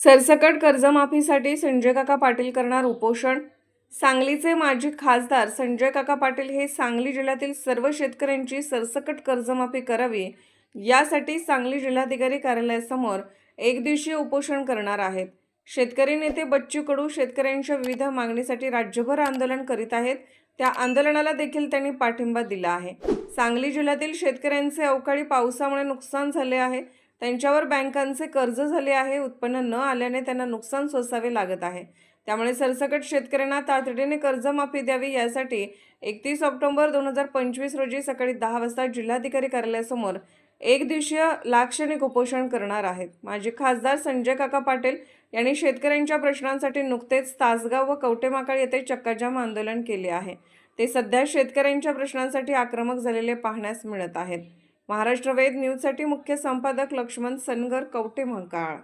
सरसकट कर्जमाफीसाठी संजय काका पाटील करणार उपोषण. सांगलीचे माजी खासदार संजय काका पाटील हे सांगली जिल्ह्यातील सर्व शेतकऱ्यांची सरसकट कर्जमाफी करावी यासाठी सांगली जिल्हाधिकारी कार्यालयासमोर एकदिवसीय उपोषण करणार आहेत. शेतकरी नेते बच्चू कडू शेतकऱ्यांच्या विविध मागणीसाठी राज्यभर आंदोलन करीत आहेत. त्या आंदोलनाला देखील त्यांनी पाठिंबा दिला आहे. सांगली जिल्ह्यातील शेतकऱ्यांचे अवकाळी पावसामुळे नुकसान झाले आहे. त्यांच्यावर बँकांचे कर्ज झाले आहे उत्पन्न न आल्याने त्यांना नुकसान सोसावे लागत आहे. त्यामुळे सरसकट शेतकऱ्यांना तातडीने कर्जमाफी द्यावी यासाठी एकतीस ऑक्टोबर दोन हजार पंचवीस रोजी सकाळी दहा वाजता जिल्हाधिकारी कार्यालयासमोर एक दिवसीय लाक्षणिक उपोषण करणार आहेत. माजी खासदार संजय काका पाटील यांनी शेतकऱ्यांच्या प्रश्नांसाठी नुकतेच तासगाव व कवटेमाकाळ येथे चक्काजाम आंदोलन केले आहे. ते सध्या शेतकऱ्यांच्या प्रश्नांसाठी आक्रमक झालेले पाहण्यास मिळत आहेत. महाराष्ट्र वेद न्यूजसाठी मुख्य संपादक लक्ष्मण सनगर कवटे म्हकाळ